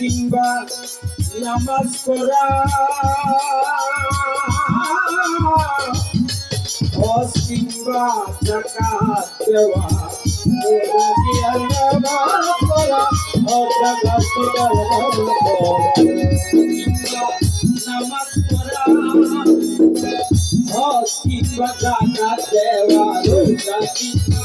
কিংবা নামাজ করা হজ কিংবা জাকাত দেওয়া নামাজ করা হজ কিংবা জাকাত দেওয়া, রোজা কিংবা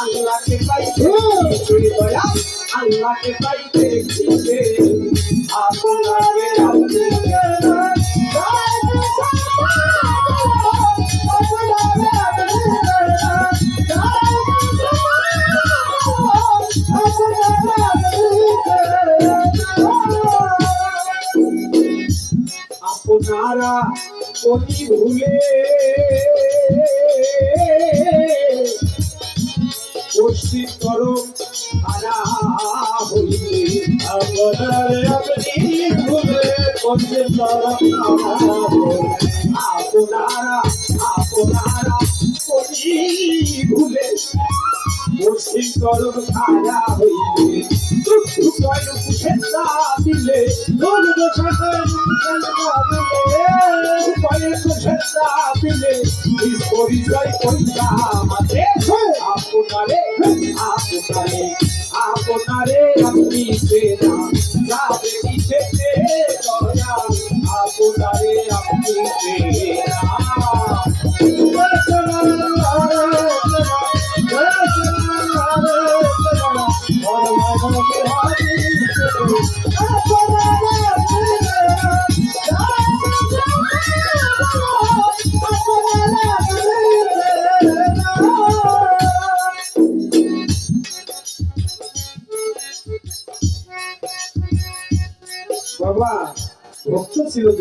আল্লাহকে পাইতে আল্লাহকে পাইতে আপনাকে আপনারা অতি ভুলে পশ্চিম করো আরা হইলে আপনারে আপনি ভুলে পশ্চিম করো আপনারা আপনারা অতি ভুলে পশ্চিম করো খারা হইলে দুঃখ কয় দিলে দোল দশাতে মাঝে আপনারে আপনারে আপনারে আপনি সেরা যাবে কি সেতে আপনারে আপনি সেরা বাবা ভক্ত ছিল